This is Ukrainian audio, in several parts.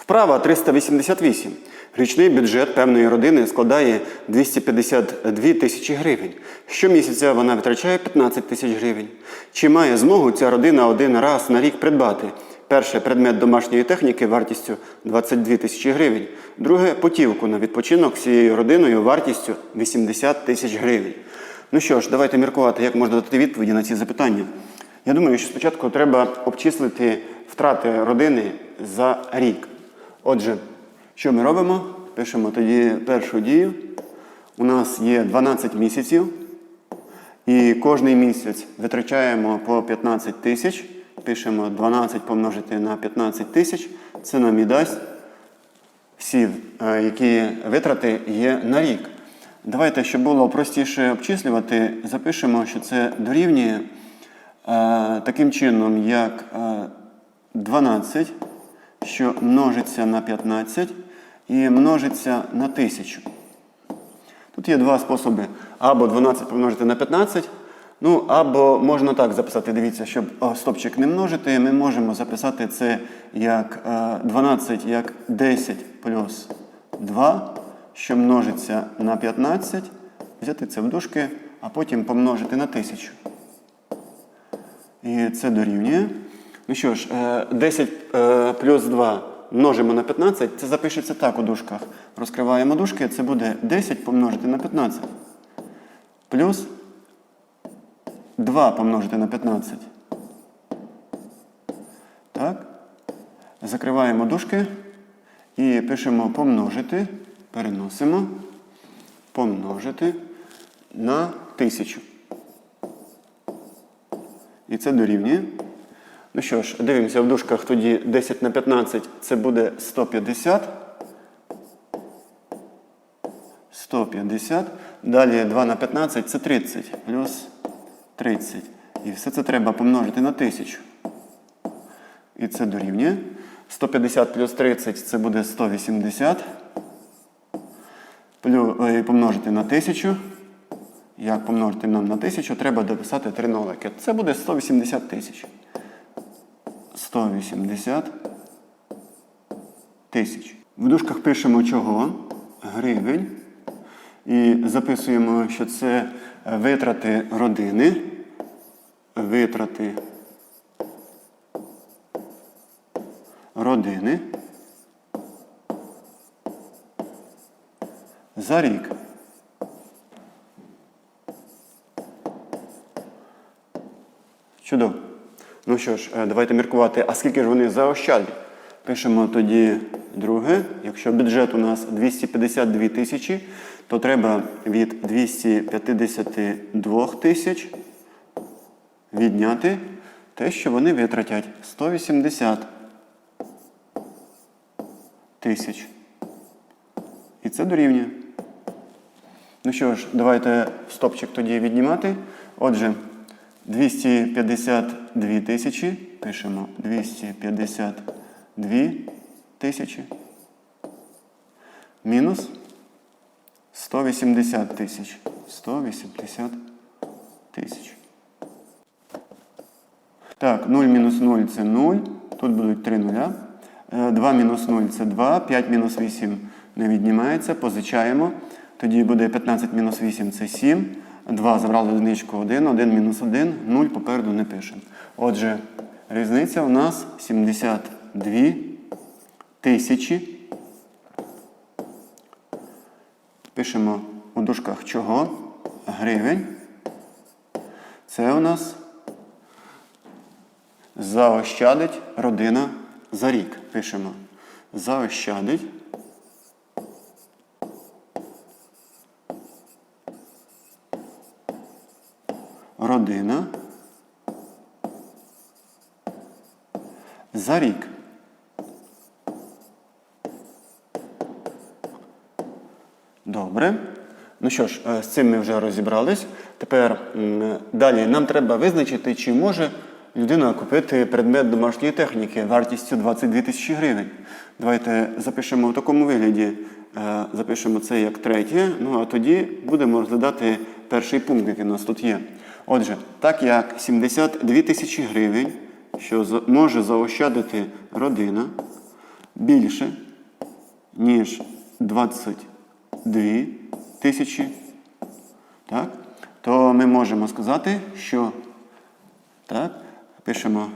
Вправа 388. Річний бюджет певної родини складає 252 тисячі гривень. Щомісяця вона витрачає 15 тисяч гривень. Чи має змогу ця родина один раз на рік придбати? Перше предмет домашньої техніки вартістю 22 тисячі гривень. Друге путівку на відпочинок всією родиною вартістю 80 тисяч гривень. Ну що ж, давайте міркувати, як можна дати відповіді на ці запитання. Я думаю, що спочатку треба обчислити втрати родини за рік. Отже, що ми робимо? Пишемо тоді першу дію. У нас є 12 місяців, і кожний місяць витрачаємо по 15 тисяч. Пишемо 12 помножити на 15 тисяч. Це нам і дасть всі, е, які витрати є на рік. Давайте, щоб було простіше обчислювати, запишемо, що це дорівнює е, таким чином, як е, 12, що множиться на 15 і множиться на 1000. Тут є два способи. Або 12 помножити на 15, ну або можна так записати. Дивіться, щоб стопчик не множити, ми можемо записати це як е, 12 як 10 плюс 2, що множиться на 15, взяти це в дужки, а потім помножити на 1000. І це дорівнює. Ну що ж, е, 10 е, плюс 2 множимо на 15, це запишеться так у дужках. Розкриваємо дужки, це буде 10 помножити на 15. Плюс 2 помножити на 15. Так. Закриваємо дужки і пишемо помножити, переносимо, помножити на 1000. І це дорівнює. Ну що ж, дивимося в дужках тоді 10 на 15 це буде 150. 150. Далі 2 на 15 це 30. Плюс 30. І все це треба помножити на 1000. І це дорівнює. 150 плюс 30 це буде 180. Плю, е, помножити на 1000. Як помножити нам на 1000, треба дописати три нолики. Це буде 180 тисяч. 180 тисяч. В дужках пишемо чого? Гривень. І записуємо, що це витрати родини. Витрати родини. За рік. Чудово. Ну що ж, е, давайте міркувати, а скільки ж вони заощадять? Пишемо тоді друге. Якщо бюджет у нас 252 тисячі, то треба від 252 тисяч відняти те, що вони витратять 180 тисяч. І це дорівнює. Ну що ж, давайте стопчик тоді віднімати. Отже, 252 тисячі. Пишемо 252 тисячі. Мінус 180 тисяч. 180 тисяч. Так, 0 мінус 0 це 0. Тут будуть 3 нуля. 2 мінус 0 це 2. 5 мінус 8 не віднімається. Позичаємо. Тоді буде 15 мінус 8 це 7. 2 забрали одиничку 1, 1 мінус 1, 0 попереду не пишемо. Отже, різниця у нас 72 тисячі. Пишемо у дужках чого? Гривень. Це у нас заощадить родина за рік. Пишемо. Заощадить. Родина за рік. Добре. Ну що ж, е, з цим ми вже розібрались. Тепер далі нам треба визначити, чи може людина купити предмет домашньої техніки вартістю 22 тисячі гривень. Давайте запишемо в такому вигляді. Е, Запишемо це як третє, ну а тоді будемо розглядати перший пункт, який у нас тут є. Отже, так як 72 тисячі гривень, що може заощадити родина, більше, ніж 22 тисячі, так, то ми можемо сказати, що так, пишемо.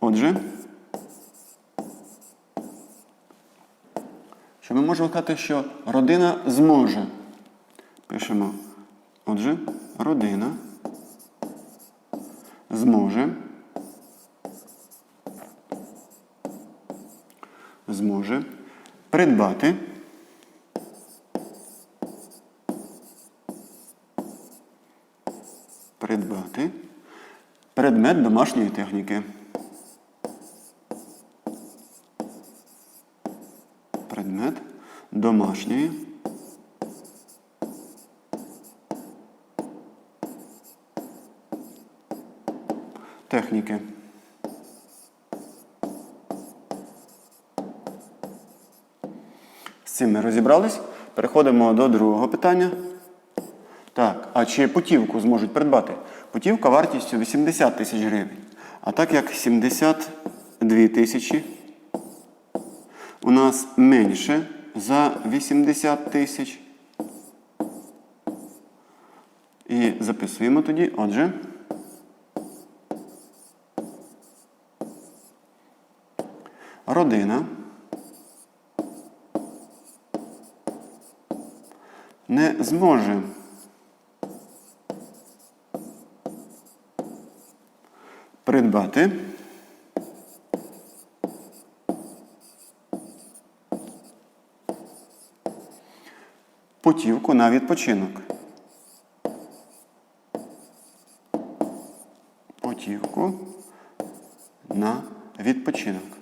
Отже, що ми можемо сказати, що родина зможе. Пишемо. Отже, родина зможе. Зможе придбати придбати предмет домашньої техніки. Предмет домашньої техніки. З цим ми розібрались. Переходимо до другого питання. Так, а чи путівку зможуть придбати? Путівка вартістю 80 тисяч гривень. А так як 72 тисячі у нас менше за 80 тисяч. І записуємо тоді, отже. Родина не зможе придбати путівку на відпочинок. Путівку на відпочинок.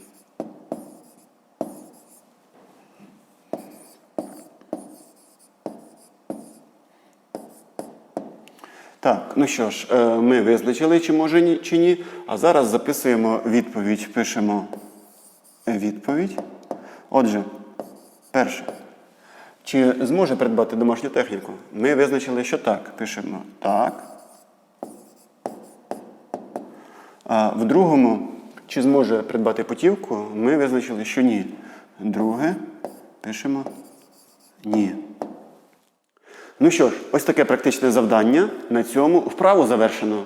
Так, ну що ж, е, ми визначили, чи може ні, чи ні. А зараз записуємо відповідь. Пишемо відповідь. Отже, перше. Чи зможе придбати домашню техніку? Ми визначили, що так. Пишемо так. А в другому, чи зможе придбати путівку, ми визначили, що ні. Друге, пишемо ні. Ну що ж, ось таке практичне завдання. На цьому вправу завершено.